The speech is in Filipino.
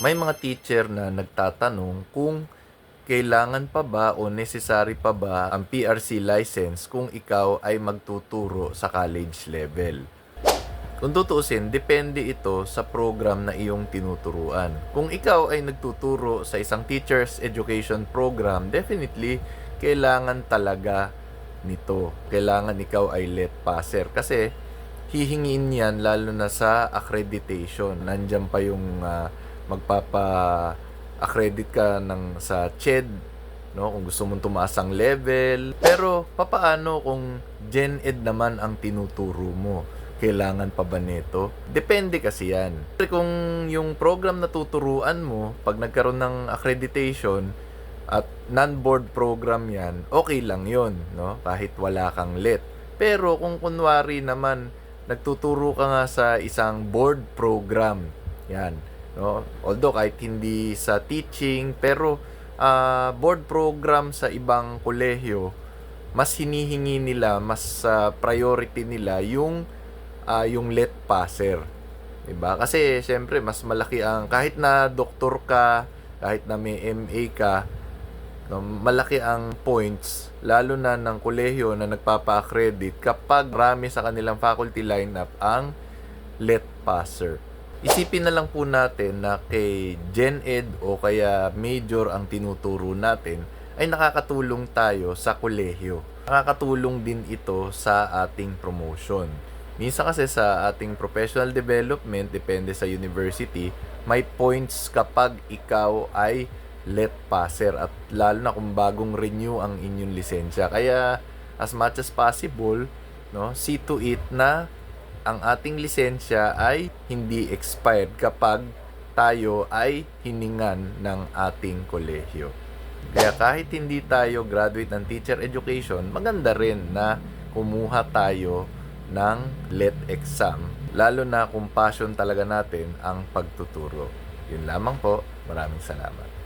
May mga teacher na nagtatanong kung kailangan pa ba o necessary pa ba ang PRC license kung ikaw ay magtuturo sa college level. Kung tutuusin, depende ito sa program na iyong tinuturuan. Kung ikaw ay nagtuturo sa isang teacher's education program, definitely kailangan talaga nito. Kailangan ikaw ay let passer kasi hihingin yan lalo na sa accreditation. Nandyan pa yung ah, magpapa-accredit ka ng sa CHED, no? Kung gusto mong tumaas ang level. Pero papaano kung Gen Ed naman ang tinuturo mo? Kailangan pa ba nito? Depende kasi yan. Kung yung program na tuturuan mo, pag nagkaroon ng accreditation, at non-board program yan, okay lang yon no? Kahit wala kang let. Pero kung kunwari naman, nagtuturo ka nga sa isang board program, yan, no? Although kahit hindi sa teaching, pero ah, board program sa ibang kolehiyo, mas hinihingi nila, mas ah, priority nila yung ah, yung let passer. 'Di ba? Kasi syempre mas malaki ang kahit na doktor ka, kahit na may MA ka, no, malaki ang points lalo na ng kolehiyo na nagpapa-accredit kapag marami sa kanilang faculty lineup ang let passer. Isipin na lang po natin na kay Gen Ed o kaya major ang tinuturo natin ay nakakatulong tayo sa kolehiyo. Nakakatulong din ito sa ating promotion. Minsan kasi sa ating professional development, depende sa university, may points kapag ikaw ay let passer at lalo na kung bagong renew ang inyong lisensya. Kaya as much as possible, no, see to it na ang ating lisensya ay hindi expired kapag tayo ay hiningan ng ating kolehiyo. Kaya kahit hindi tayo graduate ng teacher education, maganda rin na kumuha tayo ng let exam. Lalo na kung passion talaga natin ang pagtuturo. Yun lamang po. Maraming salamat.